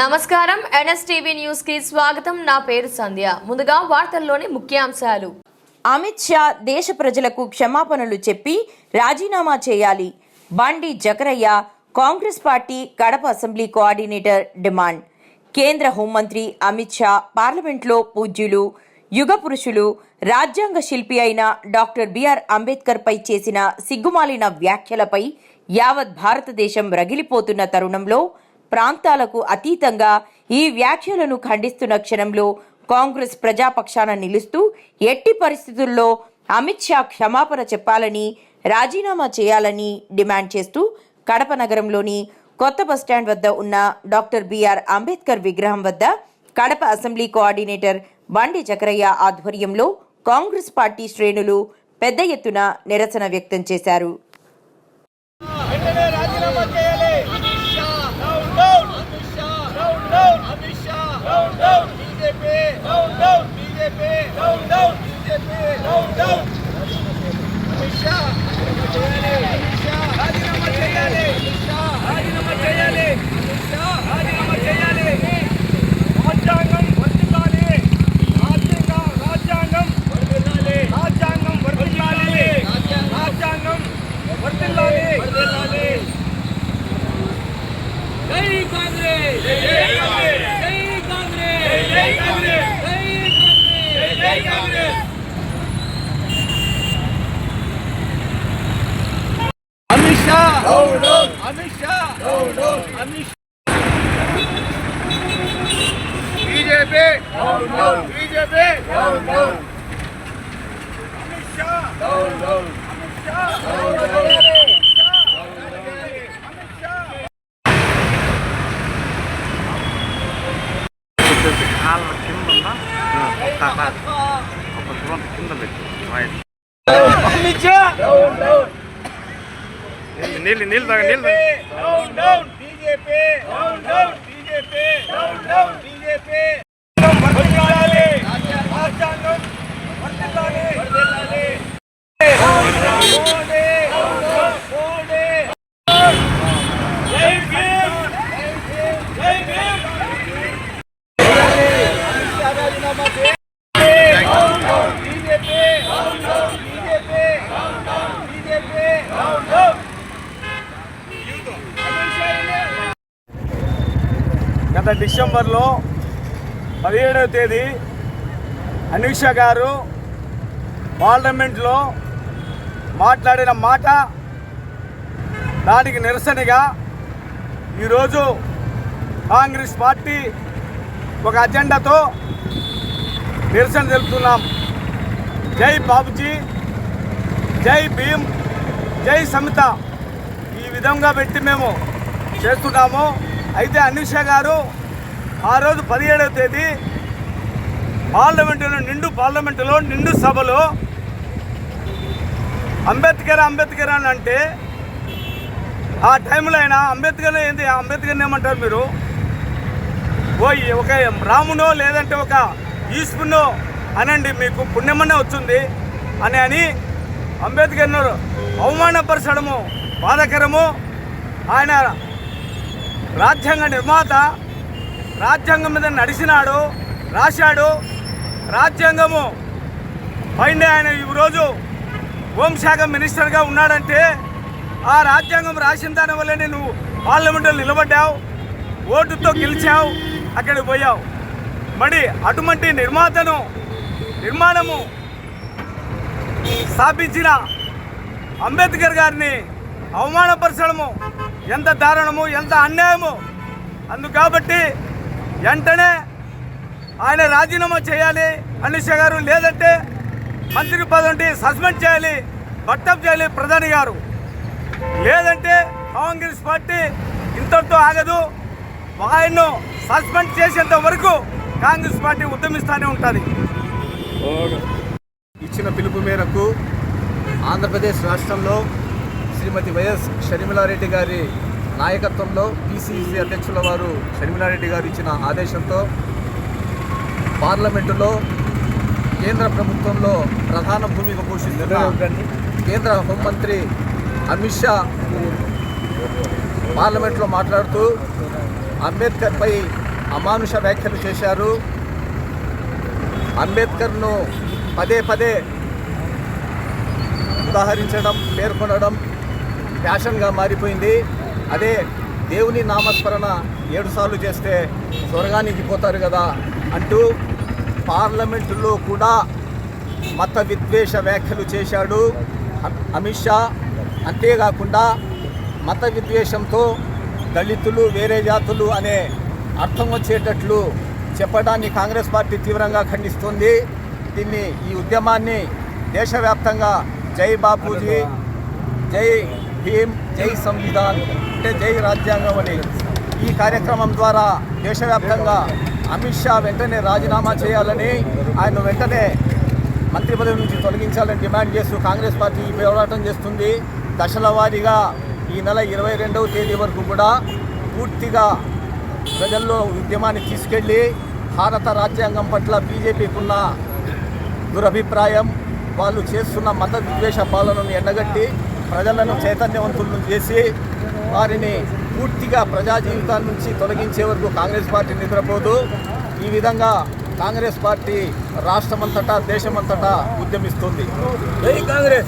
నమస్కారం. ఎన్ఎస్టీవీ న్యూస్కి స్వాగతం. నా పేరు సంధ్య. ముందుగా వార్తల్లోని ముఖ్యాంశాలు. అమిత్ షా దేశ ప్రజలకు క్షమాపణలు చెప్పి రాజీనామా చేయాలి. Bandi Zakarayya Congress party Kadapa assembly coordinator demand. కేంద్ర హోంమంత్రి అమిత్ షా పార్లమెంట్లో పూజ్యులు యుగ పురుషులు రాజ్యాంగ శిల్పి అయిన డాక్టర్ బిఆర్ అంబేద్కర్ పై చేసిన సిగ్గుమాలిన వ్యాఖ్యలపై యావత్ భారతదేశం రగిలిపోతున్న తరుణంలో ప్రాంతాలకు అతీతంగా ఈ వ్యాఖ్యలను ఖండిస్తున్న క్షణంలో కాంగ్రెస్ ప్రజాపక్షాన నిలుస్తూ ఎట్టి పరిస్థితుల్లో అమిత్ షా క్షమాపణ చెప్పాలని రాజీనామా చేయాలని డిమాండ్ చేస్తూ కడప నగరంలోని కొత్త బస్టాండ్ వద్ద ఉన్న డాక్టర్ బిఆర్ అంబేద్కర్ విగ్రహం వద్ద కడప అసెంబ్లీ కోఆర్డినేటర్ బండి చక్రయ్య ఆధ్వర్యంలో కాంగ్రెస్ పార్టీ శ్రేణులు పెద్ద ఎత్తున నిరసన వ్యక్తం చేశారు. BJP down down BJP down down Amit Shah Amit Shah రాజీనామా చేయాలి రాజీనామా చేయాలి రాజీనామా చేయాలి రాజ్యాంగం వర్తిల్లాలి రాజ్యాంగం రాజ్యాంగం వర్తిల్లాలి రాజ్యాంగం వర్తిల్లాలి రాజ్యాంగం వర్తిల్లాలి వర్తిల్లాలి జై కాంగ్రెస్ జై కాంగ్రెస్ జై కాంగ్రెస్ జై కాంగ్రెస్ జై Congress Amit Shah Amit Shah Amit Shah BJP BJP Amit Shah Amit Shah వచ్చేసి కాళ్ళ కింద ఉన్న ఒక ఒక దూరం కింద పెట్టు రైట్ అమిత్ షా నీళ్ళు నీళ్ళు తాగ నీళ్ళు తాగ. Down down BJP. BJP. BJP. వర్ధిల్లాలి రాజ్యాంగం వర్ధిల్లాలి వర్ధిల్లాలి మోడీ మోడీ జై భీమ్ జై భీమ్ అమిత్ షా రాజీనామా చేయాలి BJP BJP BJP down down గత డిసెంబర్లో పదిహేడవ తేదీ అనిష గారు పార్లమెంట్లో మాట్లాడిన మాట దానికి నిరసనగా ఈరోజు కాంగ్రెస్ పార్టీ ఒక అజెండాతో నిరసన తెలుపుతున్నాం. జై బాబుజీ జై భీమ్ జై సమిత. ఈ విధంగా పెట్టి మేము చేస్తున్నాము. అయితే అనూష గారు ఆ రోజు పదిహేడవ తేదీ పార్లమెంటులో నిండు పార్లమెంటులో నిండు సభలో అంబేద్కర్ అంబేద్కర్ అని అంటే ఆ టైంలో అయినా అంబేద్కర్ ఏంది? అంబేద్కర్ ఏమంటారు మీరు? ఓ ఒక రామునో లేదంటే ఒక ఈశ్వరునో అనండి మీకు పుణ్యమనే వచ్చింది అని అని అంబేద్కర్ను అవమానపరచడము బాధకరము. ఆయన రాజ్యాంగ నిర్మాత రాజ్యాంగం మీద నడిచినాడు రాశాడు. రాజ్యాంగము పైన ఆయన ఈరోజు హోంశాఖ మినిస్టర్గా ఉన్నాడంటే ఆ రాజ్యాంగం రాసిన దాని వల్లనే నువ్వు పార్లమెంట్లో నిలబడ్డావు ఓటుతో గెలిచావు అక్కడికి పోయావు. మరి అటువంటి నిర్మాతను నిర్మాణము స్థాపించిన అంబేద్కర్ గారిని అవమానపరచడము ఎంత దారుణము ఎంత అన్యాయము. అందుకాబట్టి వెంటనే ఆయన రాజీనామా చేయాలి. అనిష గారు లేదంటే మంత్రి పదవి సస్పెండ్ చేయాలి. బట్టప్ చేయాలి ప్రధాని గారు. లేదంటే కాంగ్రెస్ పార్టీ ఇంతటితో ఆగదు. ఆయన్ను సస్పెండ్ చేసేంత వరకు కాంగ్రెస్ పార్టీ ఉద్యమిస్తూనే ఉంటుంది. ఇచ్చిన పిలుపు మేరకు ఆంధ్రప్రదేశ్ రాష్ట్రంలో శ్రీమతి వైఎస్ షర్మిలారెడ్డి గారి నాయకత్వంలో పిసిసి అధ్యక్షుల వారు షర్మిలారెడ్డి గారు ఇచ్చిన ఆదేశంతో పార్లమెంటులో కేంద్ర ప్రభుత్వంలో ప్రధాన భూమిక పోషిస్తున్న కేంద్ర హోంమంత్రి అమిత్ షా పార్లమెంట్లో మాట్లాడుతూ అంబేద్కర్పై అమానుష వ్యాఖ్యలు చేశారు. అంబేద్కర్ను పదే పదే ఉదాహరించడం పేర్కొనడం ఫ్యాషన్గా మారిపోయింది. అదే దేవుని నామస్మరణ ఏడుసార్లు చేస్తే స్వర్గానికి పోతారు కదా అంటూ పార్లమెంటులో కూడా మత విద్వేష వ్యాఖ్యలు చేశాడు అమిత్ షా. అంతేకాకుండా మత విద్వేషంతో దళితులు వేరే జాతులు అనే అర్థం వచ్చేటట్లు చెప్పడాన్ని కాంగ్రెస్ పార్టీ తీవ్రంగా ఖండిస్తుంది. దీన్ని ఈ ఉద్యమాన్ని దేశవ్యాప్తంగా జై బాపూజీ జై భీమ్ జై సంవిధాన్ అంటే జై రాజ్యాంగం అని. ఈ కార్యక్రమం ద్వారా దేశవ్యాప్తంగా అమిత్ షా వెంటనే రాజీనామా చేయాలని ఆయన వెంటనే మంత్రి పదవి నుంచి తొలగించాలని డిమాండ్ చేస్తూ కాంగ్రెస్ పార్టీ ఈ పోరాటం చేస్తుంది. దశల వారీగా ఈ నెల ఇరవై రెండవ తేదీ వరకు కూడా పూర్తిగా ప్రజల్లో ఉద్యమాన్ని తీసుకెళ్ళి భారత రాజ్యాంగం పట్ల బీజేపీకున్న దురభిప్రాయం వాళ్ళు చేస్తున్న మత విద్వేష పాలనను ఎండగట్టి ప్రజలను చైతన్యవంతులను చేసి వారిని పూర్తిగా ప్రజా జీవితాల నుంచి తొలగించే వరకు కాంగ్రెస్ పార్టీ నిద్రపోదు. ఈ విధంగా కాంగ్రెస్ పార్టీ రాష్ట్రమంతటా దేశమంతటా ఉద్యమిస్తుంది. జై కాంగ్రెస్!